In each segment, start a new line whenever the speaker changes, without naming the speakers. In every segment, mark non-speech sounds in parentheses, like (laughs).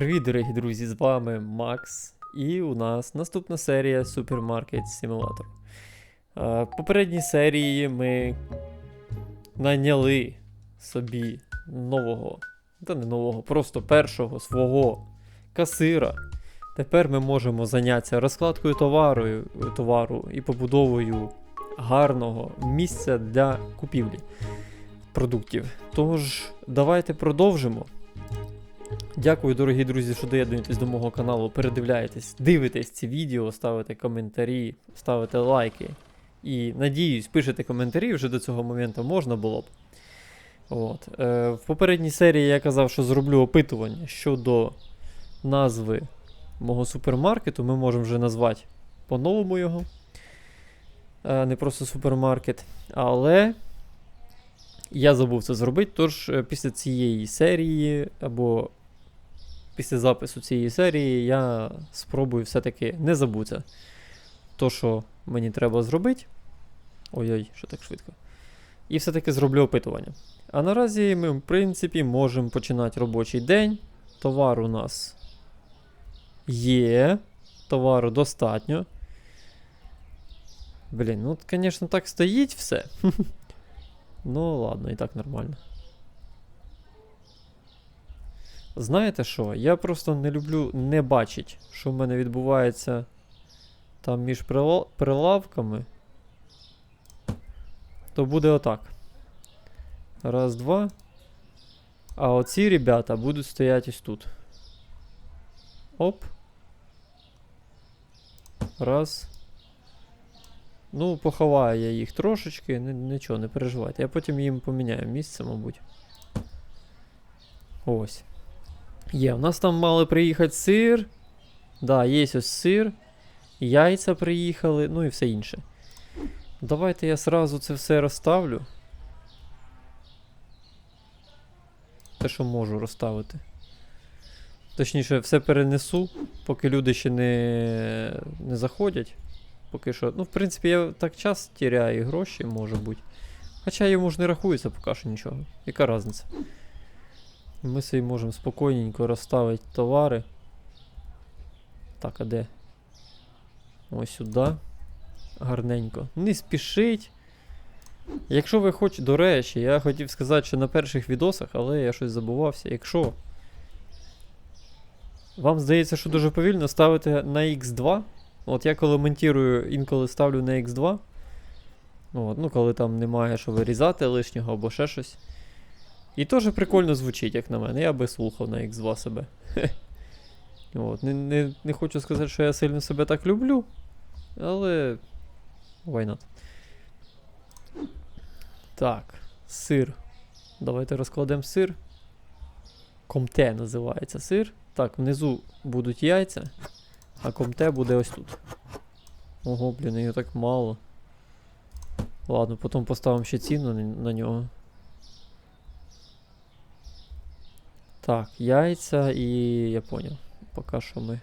Привіт, дорогі друзі! З вами Макс, і у нас наступна серія Supermarket Simulator. В попередній серії ми найняли собі нового, та не нового, просто першого свого касира. Тепер ми можемо зайнятися розкладкою товару, товару і побудовою гарного місця для купівлі продуктів. Тож, давайте продовжимо. Дякую, дорогі друзі, що доєднуєтесь до мого каналу, передивляєтесь, дивитесь ці відео, ставите коментарі, ставите лайки. І надіюсь, пишете коментарі вже до цього моменту можна було б. От. Е, в попередній серії я казав, що зроблю опитування щодо назви мого супермаркету. Ми можемо вже назвати по-новому його. Е, не просто супермаркет. Але я забув це зробити, тож е, після цієї серії або після запису цієї серії я спробую все-таки не забути то, що мені треба зробити. Ой-ой, що так швидко. І все-таки зроблю опитування. А наразі ми, в принципі, можемо починати робочий день. Товар у нас є. Товару достатньо. Блін, ну, звісно, так стоїть все. (laughs) Ну, ладно, і так нормально. Знаєте що? Я просто не люблю не бачити, що в мене відбувається там між прилавками. То буде отак. Раз, два. А оці ребята будуть стояти ось тут. Оп. Раз. Ну, поховаю я їх трошечки, нічого, не переживайте. Я потім їм поміняю місце, мабуть. Ось. Є, у нас там мали приїхати сир. Да, є ось сир. Яйця приїхали, ну і все інше. Давайте я сразу це все розставлю. Те, що можу розставити. Точніше, все перенесу, поки люди ще не, не заходять. Поки що. Ну, в принципі, я так час тіряю гроші, може бути. Хоча йому ж не рахується поки що нічого. Яка різниця? Ми собі можемо спокійненько розставити товари. Так, а де? Ось сюди. Гарненько. Не спішіть. Якщо ви хочете, до речі, я хотів сказати, що на перших відосах, але я щось забувався. Якщо вам здається, що дуже повільно ставити на X2. От я коли монтую, інколи ставлю на X2. От, ну, коли там немає що вирізати лишнього або ще щось. І теж прикольно звучить, як на мене. Я би слухав на X2 себе. (laughs) От, не, не, не хочу сказати, що я сильно себе так люблю. Але. Why not? Так, сир. Давайте розкладемо сир. Комте називається сир. Так, внизу будуть яйця, а комте буде ось тут. Ого, блін, його так мало. Ладно, потім поставимо ще ціну на, нього. Так, яйця і я поняв. Поки що ми.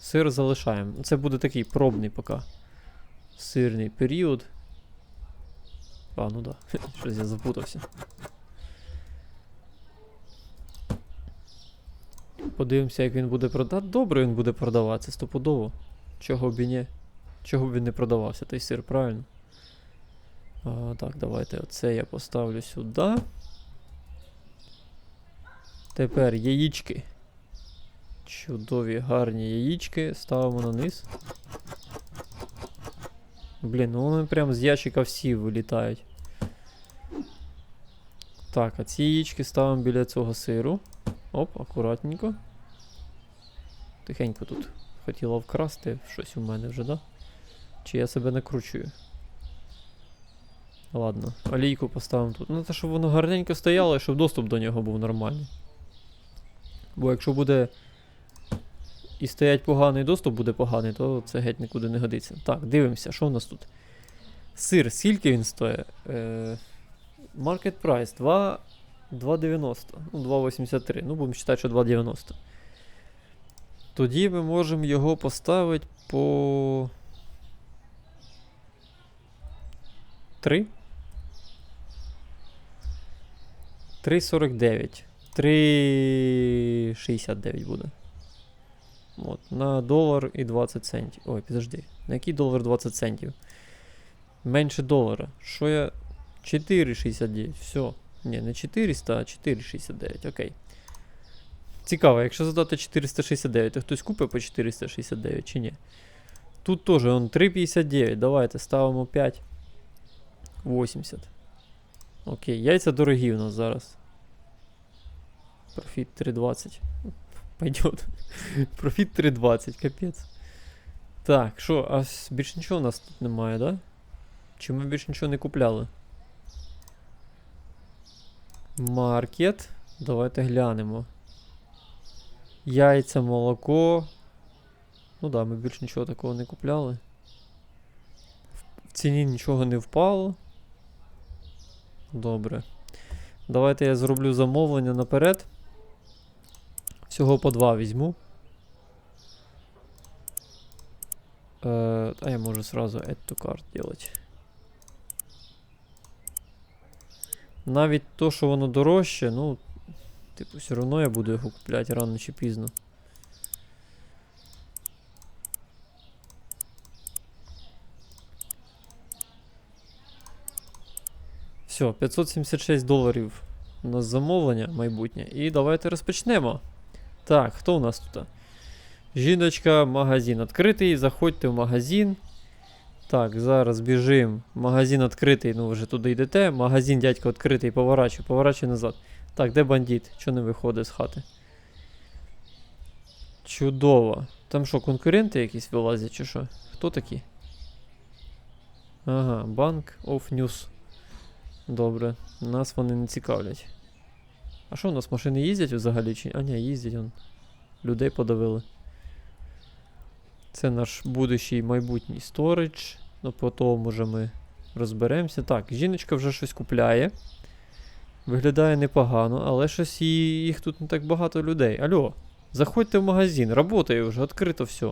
Сир залишаємо. Це буде такий пробний поки. Сирний період. А, ну да. (laughs) Щось я запутався. Подивимося, як він буде продавати. Добре він буде продаватися стопудово. Чого б і ні. Чого б він не продавався, той сир, правильно? А, так, давайте оце я поставлю сюди. Тепер яєчки. Чудові гарні яєчки. Ставимо на низ. Блін, ну вони прям з ящика всі вилітають. Так, а ці яєчки ставимо біля цього сиру. Оп, акуратненько. Тихенько тут. Хотіла вкрасти щось у мене вже, да? Чи я себе накручую? Ладно, олійку поставимо тут. Ну, те, щоб воно гарненько стояло, і щоб доступ до нього був нормальний. Бо якщо буде і стоять поганий доступ буде поганий, то це геть нікуди не годиться. Так, дивимося, що у нас тут? Сир, скільки він стоїть? Е, Market price 2, 2,90. Ну, 2,83. Ну, будемо вважати, що 2,90. Тоді ми можемо його поставити по. 3? 3,49. 3,69 буде. От, на долар і 20 центів. Ой, підожди. На який долар 20 центів? Менше долара. Що я. 4,69. Все. Ні, не 400, а 4,69. Окей. Цікаво, якщо задати 469, то хтось купить по 469 чи ні? Тут теж он 3,59. Давайте ставимо 5. 80. Окей, яйця дорогі у нас зараз. Профіт 3,20. Пойдет. (laughs) Профіт 3,20, капець. Так, що, а с- більш нічого у нас тут немає, да? Чи ми більш нічого не купляли? Маркет. Давайте глянемо. Яйця, молоко. Ну да, ми більш нічого такого не купляли. В ціні нічого не впало. Добре. Давайте я зроблю замовлення наперед. Всього по два візьму. Е, а я можу сразу add to cart делать. Навіть то, що воно дорожче, ну, типу, все одно я буду його купляти рано чи пізно. Все, 576 доларів у нас замовлення майбутнє. І давайте розпочнемо. Так, хто у нас тут? Жіночка, магазин відкритий. Заходьте в магазин. Так, зараз біжим. Магазин відкритий, ну ви вже туди йдете. Магазин дядько відкритий, поворачуй, поворачуй назад. Так, де бандит? Чого не виходить з хати? Чудово. Там що, конкуренти якісь вилазять, чи що? Хто такі? Ага, Bank of News. Добре, нас вони не цікавлять. А що у нас машини їздять взагалі? Чи... А ні, їздять он. Людей подавили. Це наш будущий майбутній сторидж. Ну, по тому вже ми розберемося. Так, жіночка вже щось купляє. Виглядає непогано, але щось їх тут не так багато людей. Алло, заходьте в магазин, работає вже, відкрито все.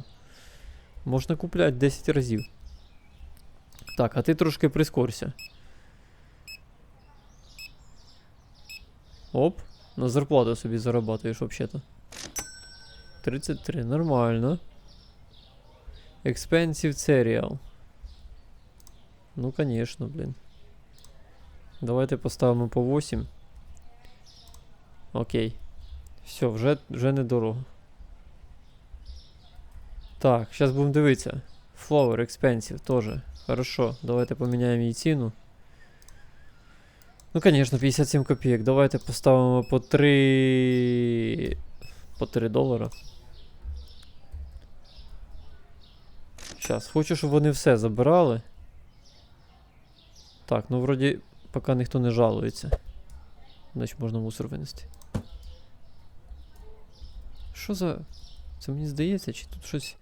Можна купляти 10 разів. Так, а ти трошки прискорся. Оп, на зарплату собі зарабатуєш взагалі-то. 33, нормально. Expensive cereal. Ну, конечно, блін. Давайте поставимо по 8. Окей. Все, вже, вже недорого. Так, зараз будемо дивитися. Flower expensive теж. Хорошо, давайте поміняємо її ціну. Ну, конечно, 57 копійок. Давайте поставимо по 3. По 3 долара. Щас, хочу, щоб вони все забирали. Так, ну вроді, поки ніхто не жалується. Значить можна мусор винести. Що за. Це мені здається, чи тут щось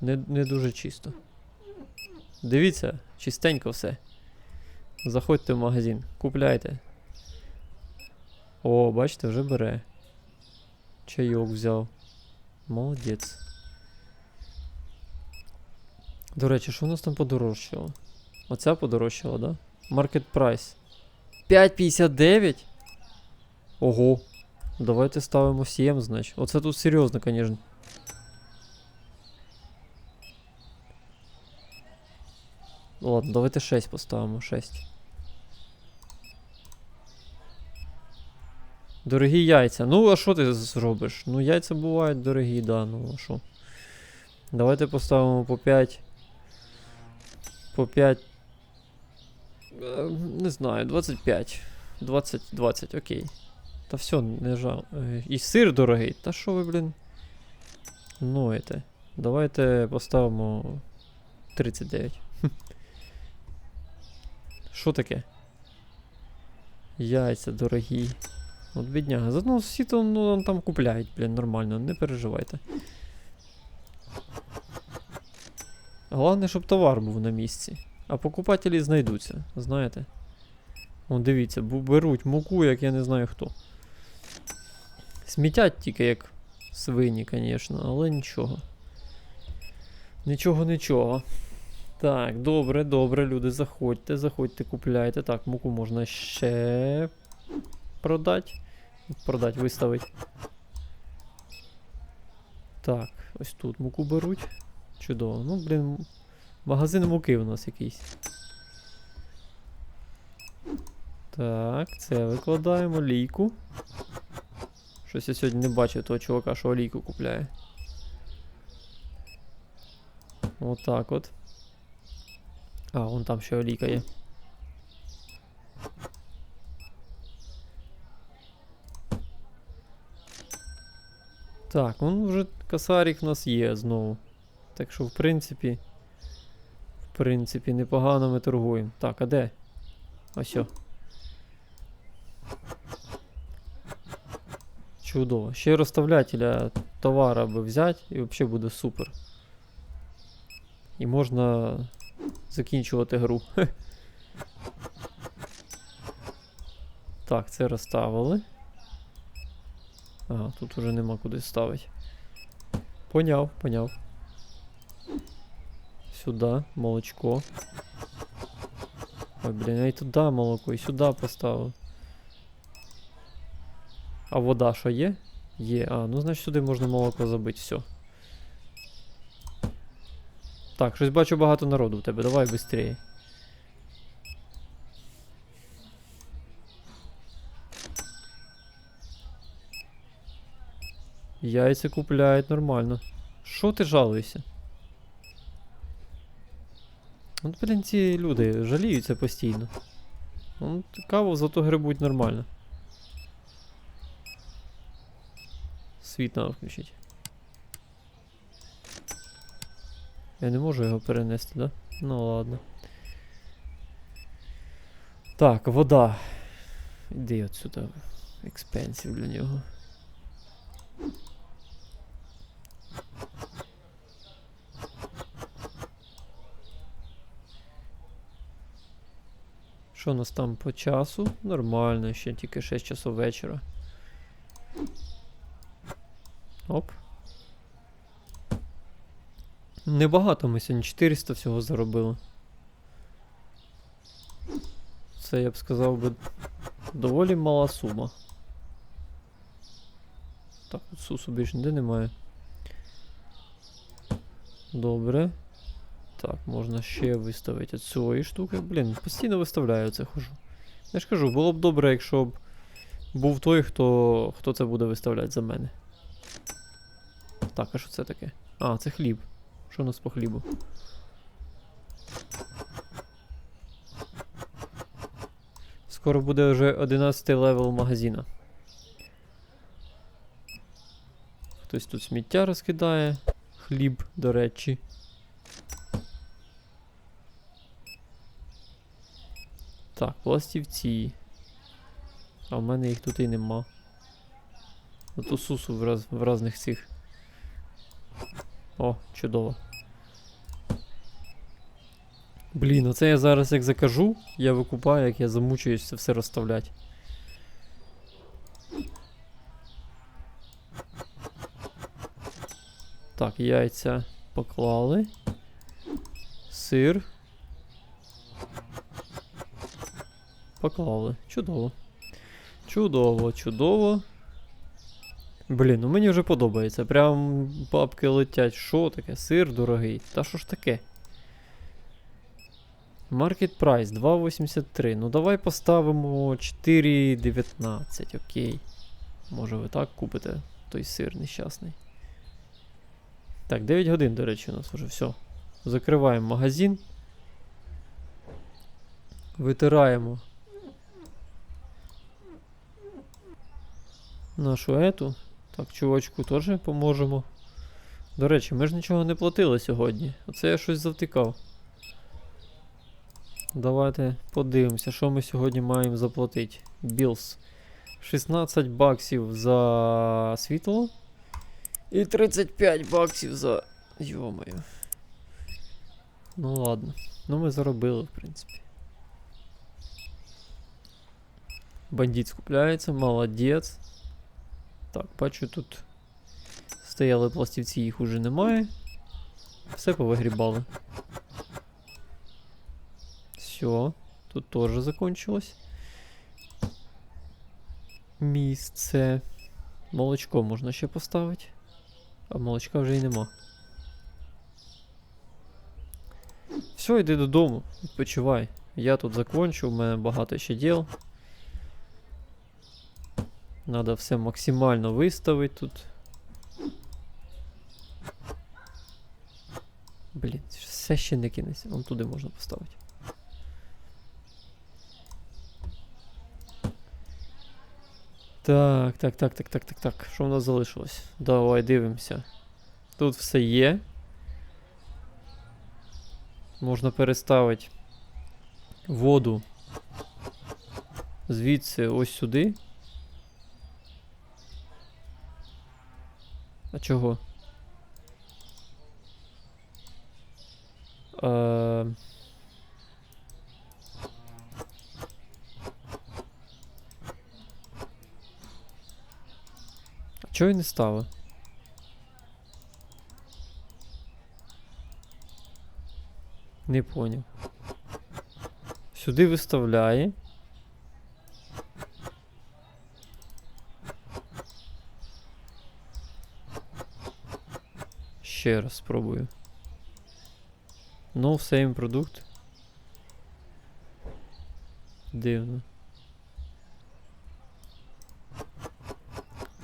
не, не дуже чисто. Дивіться, чистенько все. Заходьте в магазин, купляйте. О, бачите, вже бере. Чайок взяв. Молодець. До речі, що у нас там подорожчало? Оця подорожчала, да? Market price. 5,59? Ого. Давайте ставимо 7, значить. Оце тут серйозно, звісно. Ладно, давайте 6 поставимо. 6. Дорогі яйця. Ну, а що ти зробиш? Ну, яйця бувають дорогі, да, ну а що. Давайте поставимо по 5. По 5. Е, Не знаю, 25. 20, 20, окей. Та все, не жал. Е, І сир дорогий. Та що ви, блін? Ноєте. Давайте поставимо 39. Що таке? Яйця дорогі. От бідняга. Заодно всі то ну, там купляють, блін, нормально, не переживайте. Головне, щоб товар був на місці. А покупателі знайдуться, знаєте. О, дивіться, беруть муку, як я не знаю хто. Смітять тільки як свині, звісно, але нічого. Нічого, нічого. Так, добре, добре, люди, заходьте, заходьте, купляйте. Так, муку можна ще продати. продать, виставить. Так, ось тут муку беруть. Чудово. Ну, блін, магазин муки у нас якийсь. Так, це викладаємо лійку. Щось я сьогодні не бачив того чувака, що олійку купляє. Отак от. А, вон там ще олійка є. Так, ну вже косарик в нас є знову. Так що, в принципі. В принципі, непогано ми торгуємо. Так, а де? Ось. о. Чудово. Ще розставлятеля товара би взяти і взагалі буде супер. І можна закінчувати гру. Так, це розставили. Ага, тут уже нема куди ставити. Поняв, поняв. Сюди, молочко. Ой, блін, я і туди молоко, і сюди поставив. А вода що є? Є. А, ну значить сюди можна молоко забити, все. Так, щось бачу багато народу у тебе, давай швидше. Яйця купляють нормально. Що ти жалуєшся? От, блін, ці люди жаліються постійно. Ну, каву зато грибуть нормально. Світ треба включити. Я не можу його перенести, да? Ну ладно. Так, вода. Іди отсюда. Експенсів для нього. Що у нас там по часу? Нормально, ще тільки 6 часов вечора. Оп. Небагато ми сьогодні 400 всього заробили. Це я б сказав би доволі мала сума. Так, тут сусу більше ніде немає. Добре. Так, можна ще виставити от цієї штуки. Блін, постійно виставляю це хожу. Я ж кажу, було б добре, якщо б був той, хто, хто це буде виставляти за мене. Так, а що це таке? А, це хліб. Що у нас по хлібу? Скоро буде вже 11 левел магазина. Хтось тут сміття розкидає. Хліб, до речі. Так, пластівці. А в мене їх тут і нема. Ото сусу в, раз, в разних цих. О, чудово. Блін, оце я зараз як закажу, я викупаю, як я замучуюсь це все розставляти. Так, яйця поклали. Сир. Поклали. Чудово. Чудово, чудово. Блін, ну мені вже подобається. Прям бабки летять. Що таке? Сир дорогий. Та що ж таке? Market Price 2,83. Ну давай поставимо 4,19. Окей. Може ви так купите той сир нещасний. Так, 9 годин, до речі, у нас вже все. Закриваємо магазин. Витираємо нашу ету. Так, чувачку теж поможемо. До речі, ми ж нічого не платили сьогодні. Оце я щось завтикав. Давайте подивимося, що ми сьогодні маємо заплатити. Bills. 16 баксів за світло. І 35 баксів за. Йомаю. Ну ладно. Ну ми заробили, в принципі. Бандит скупляється, молодець. Так, бачу, тут стояли пластівці, їх уже немає. Все повигрібали. Все, тут теж закончилось. місце. Молочко можна ще поставити. А молочка вже й нема. Все, йди додому, відпочивай. Я тут закончу, у мене багато ще діл. Надо все максимально виставити тут. Блін, все ще не кінець. Вон туди можна поставити. Так, так, так, так, так, так, так. Що в нас залишилось? Давай дивимося. Тут все є. Можна переставити воду звідси ось сюди. Чого? Е... Чого я не ставив? Не поняв. Сюди виставляє. Ще раз спробую. No same продукт. Дивно.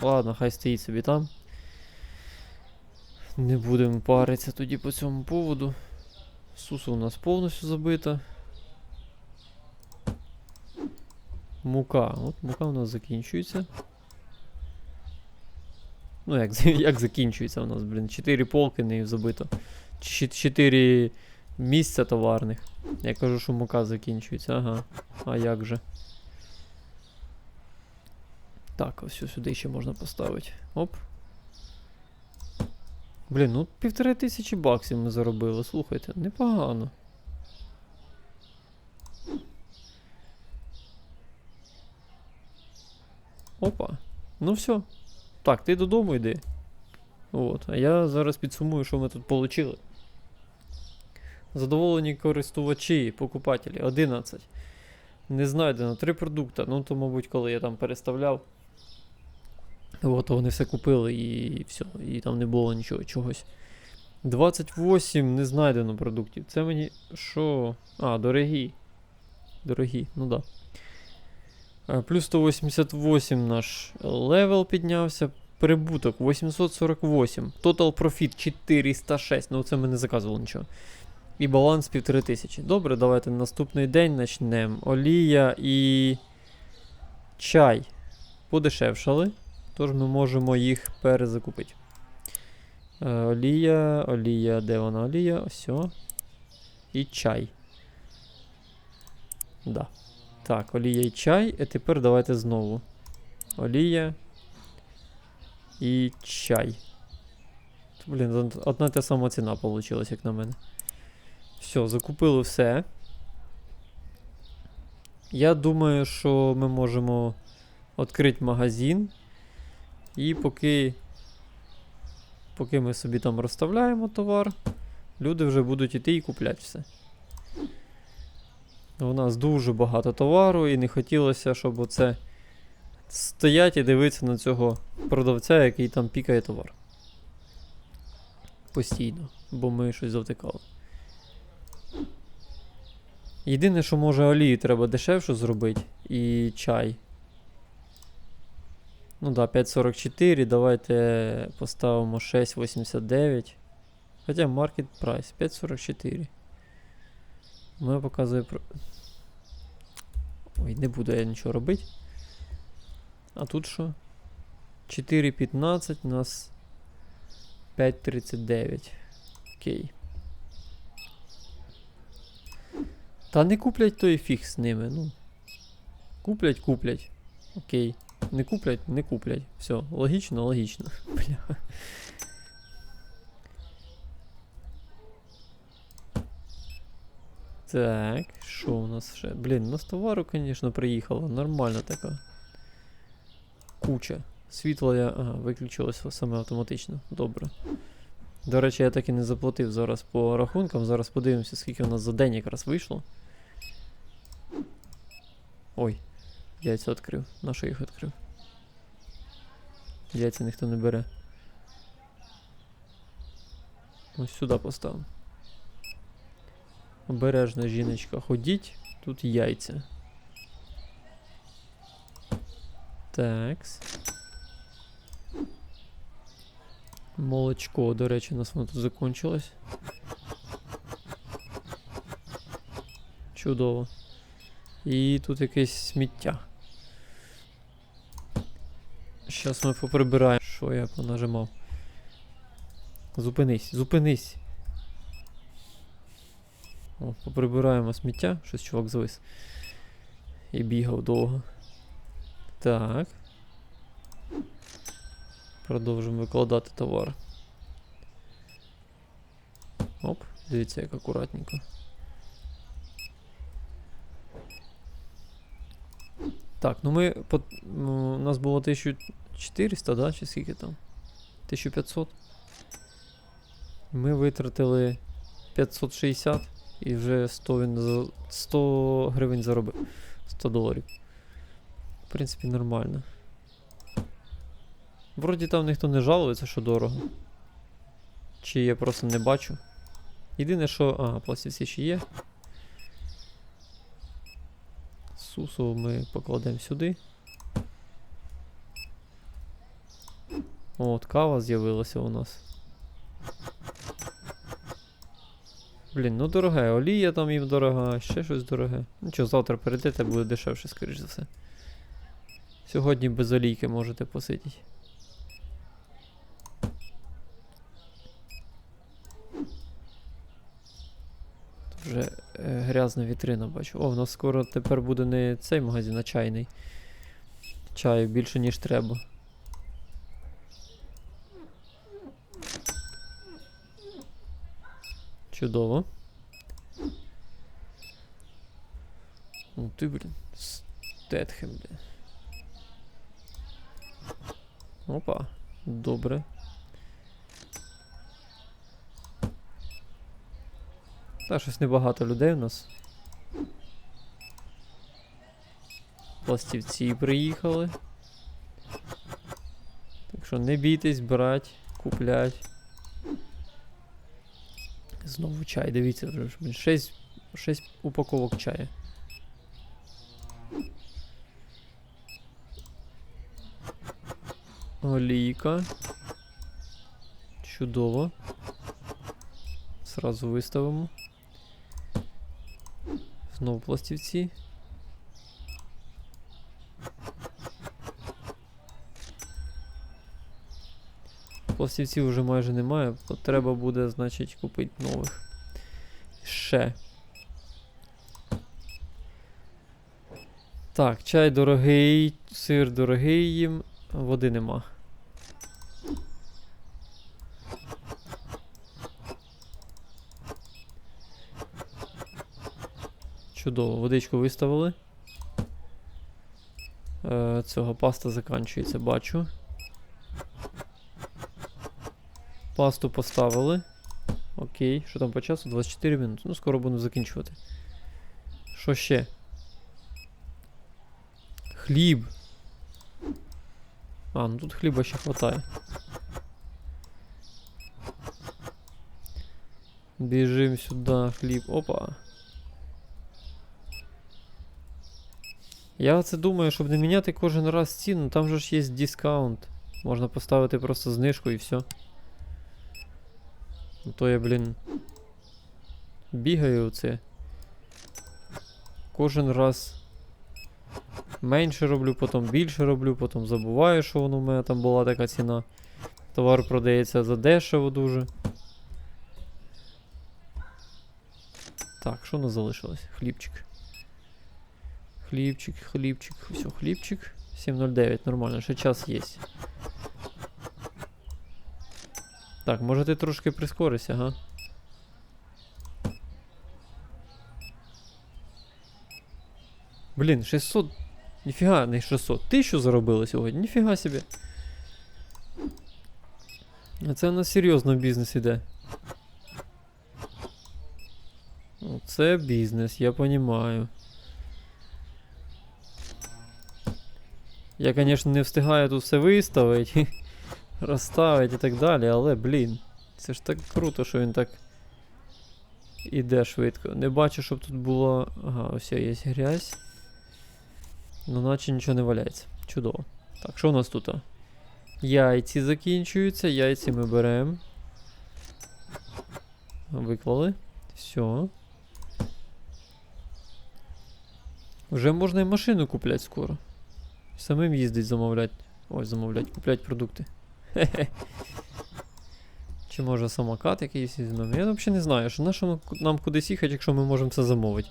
Ладно, хай стоїть собі там. Не будемо паритися тоді по цьому поводу. Суса у нас повністю забита. Мука. От мука у нас закінчується. Ну, як, (laughs) як закінчується у нас, блін. 4 полки нею забито. 4 місця товарних. Я кажу, що мука закінчується. Ага. А як же? Так, ось сюди ще можна поставити. Оп. Блін, ну півтори тисячі баксів ми заробили, слухайте, непогано. Опа. Ну все. Так, ти додому йди. От. А я зараз підсумую, що ми тут отримали. Задоволені користувачі, покупателі 11. Не знайдено 3 продукти. Ну, то, мабуть, коли я там переставляв. От, вони все купили і все. І там не було нічого чогось. 28 не знайдено продуктів. Це мені. Що? А, дорогі. Дорогі, ну да. Е, Плюс 188 наш левел піднявся. Прибуток 848. Total Profit 406. Ну, це ми не заказували нічого. І баланс 1500. Добре, давайте наступний день почнемо. Олія і чай подешевшали. Тож ми можемо їх перезакупити. Е, олія, олія, де вона олія? Ось. І чай. Да. Так, олія і чай. І тепер давайте знову. Олія. І чай. Блін, одна та сама ціна вийшла, як на мене. Все, закупили все. Я думаю, що ми можемо відкрити магазин. І поки. Поки ми собі там розставляємо товар, люди вже будуть іти і купляти все. У нас дуже багато товару, і не хотілося, щоб оце стоять і дивитися на цього продавця, який там пікає товар. Постійно, бо ми щось завтикали. Єдине, що може олію треба дешевше зробити і чай. Ну да, 5.44, давайте поставимо 6.89. Хоча market price 5.44. Ми показує про. Ой, не буду я нічого робити. А тут що? 4.15 у нас 5.39. Окей. Та не куплять, то і фіг з ними, ну. Куплять, куплять. Окей. Не куплять, не куплять. Все, логічно, логічно. (laughs) Бля. Так, що у нас ще? Блін, у нас товару, звісно, приїхало. Нормально така. Куча. Світло я. Ага, виключилося саме автоматично. Добре. До речі, я так і не заплатив зараз по рахункам. Зараз подивимося, скільки у нас за день якраз вийшло. Ой, яйця відкрив. На що їх відкрив? Яйця ніхто не бере. Ось сюди постав. Обережно, жіночка, ходіть, тут яйця. Такс. Молочко, до речі, у нас воно тут закончилось. Чудово. І тут якесь сміття. Щас ми поприбираємо. Що я понажимав? Зупинись, зупинись. О, поприбираємо сміття, щось чувак завис. І бігав довго. Так. Продовжуємо викладати товар. Оп, дивіться, як акуратненько. Так, ну ми. по- ну, У нас було 1400, да? Чи скільки там? 1500. Ми витратили 560 і вже 100, він за- 100 гривень заробив. 100 доларів. В принципі, нормально. Вроді там ніхто не жалується, що дорого. Чи я просто не бачу. Єдине, що. Ага, пластівці ще є. Сусу ми покладемо сюди. От, кава з'явилася у нас. Блін, ну дороге, олія там їм дорога, ще щось дороге. Нічого, завтра перейдете, буде дешевше, скоріш за все. Сьогодні без олійки можете посидіти. Вже е, грязна вітрина бачу. О, в нас скоро тепер буде не цей магазин, а чайний. Чаю більше, ніж треба. Чудово. Ну ти, блін. Стетхем, блін. Опа. Добре. Та щось небагато людей у нас. Пластівці приїхали. Так що не бійтесь, брать, куплять. Знову чай, дивіться, вже 6, 6 упаковок чаю. Олійка. Чудово. Сразу виставимо. Знову пластівці. Пластівців вже майже немає, то треба буде, значить, купити нових. Ще. Так, чай дорогий, сир дорогий їм, води нема. Чудово, водичку виставили. Е, цього паста заканчується, бачу. Пасту поставили. Окей, що там по часу? 24 минути. Ну, скоро буду закінчувати. Що ще? Хліб. А, ну тут хліба ще хватає. Біжим сюди, хліб. Опа. Я оце думаю, щоб не міняти кожен раз ціну, там же ж є дискаунт. Можна поставити просто знижку і все. Ну то я, блін. Бігаю оце. Кожен раз менше роблю, потім більше роблю, потім забуваю, що воно в мене там була така ціна. Товар продається за дешево дуже. Так, що у нас залишилось? Хлібчик. Хлібчик, хлібчик, все, хлібчик. 7.09, нормально, ще час є. Так, може ти трошки прискорися, га? Блін, 600. Ніфіга, не 600. 1000 заробили сьогодні, ніфіга собі. А це у нас серйозно бізнес іде. Це бізнес, я понімаю. Я, звісно, не встигаю тут все виставити. Розставить і так далі, але, блін, це ж так круто, що він так іде швидко. Не бачу, щоб тут було. Ага, ось є грязь. Ну, наче нічого не валяється. Чудово. Так, що у нас тут? Яйці закінчуються, яйці ми беремо. Виклали. Все. Вже можна і машину купляти скоро. Самим їздить замовляти. Ой, замовляти, купляти продукти. (laughs) Чи може самокат якийсь візьмемо? Я взагалі не знаю, що на що нам- кудись їхати, якщо ми можемо це замовити.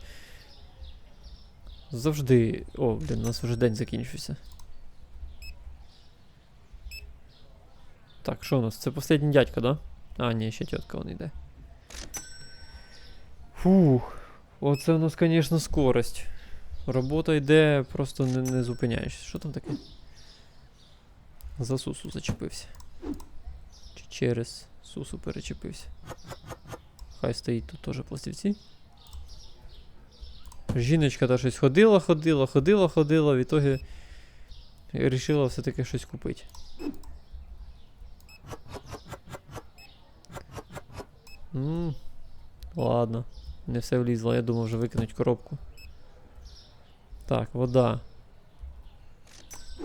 Завжди. О, блін, у нас вже день закінчився. Так, що у нас? Це останній дядько, да? А, ні, ще тітка вон йде. Фух. Оце у нас, звісно, скорость. Робота йде, просто не, не зупиняєшся. Що там таке? За сусу зачепився. Чи через сусу перечепився. Хай стоїть тут теж пластівці. Жіночка та щось ходила, ходила, ходила, ходила, в ітогі вирішила все-таки щось купити. М, Ладно, не все влізло, я думав вже викинуть коробку. Так, вода.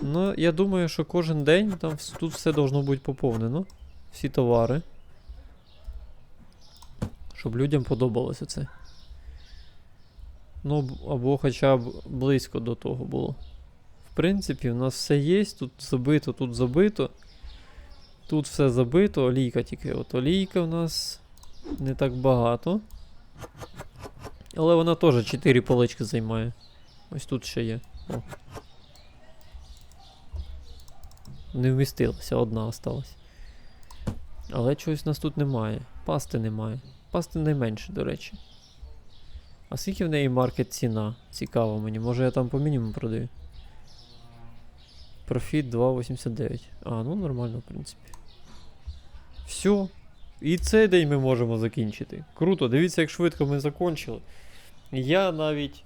Ну, я думаю, що кожен день там тут все должно бути поповнено. Всі товари. Щоб людям подобалося це. Ну, або хоча б близько до того було. В принципі, у нас все є, тут забито, тут забито. Тут все забито, олійка тільки. От олійка у нас не так багато. Але вона теж 4 полички займає. Ось тут ще є. О. Не вмістилася, одна осталась. Але чогось нас тут немає. Пасти немає. Пасти найменше, до речі. А скільки в неї маркет ціна? Цікаво мені. Може я там по мінімуму продаю. Профіт 2,89. А, ну нормально, в принципі. Все. І цей день ми можемо закінчити. Круто, дивіться, як швидко ми закончили. Я навіть,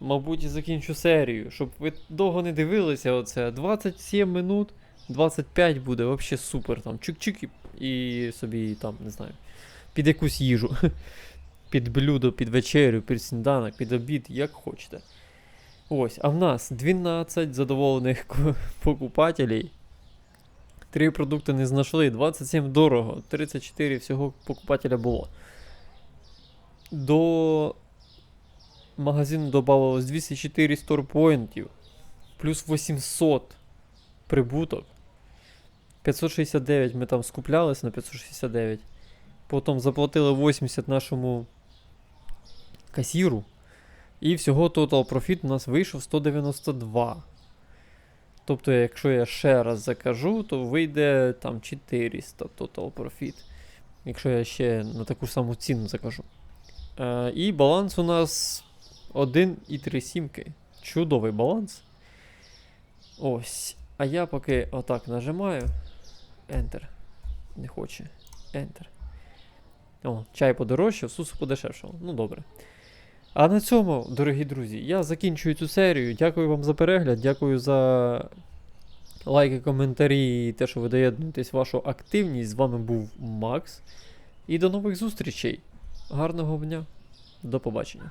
мабуть, закінчу серію, щоб ви довго не дивилися. Оце 27 минут, 25 буде, взагалі супер. Там чик-чик і, собі там, не знаю, під якусь їжу. (laughs) Під блюдо, під вечерю, під сніданок, під обід, як хочете. Ось, а в нас 12 задоволених ку- (laughs) покупателей. Три продукти не знайшли, 27 дорого, 34 всього покупателя було. До магазину додавалось 204 сторпоінтів, плюс 800 прибуток. 569 ми там скуплялись на 569. Потім заплатили 80 нашому касіру. І всього total profit у нас вийшов 192. Тобто, якщо я ще раз закажу, то вийде там 400 total profit. Якщо я ще на таку саму ціну закажу. Е, і баланс у нас 1,3 сімки. Чудовий баланс. Ось. А я поки отак нажимаю. Enter. Не хоче. Enter. О, чай подорожчав, сусу подешевшав. Ну добре. А на цьому, дорогі друзі, я закінчую цю серію. Дякую вам за перегляд, дякую за лайки, коментарі і те, що ви доєднуєтесь вашу активність. З вами був Макс. І до нових зустрічей. Гарного дня. До побачення.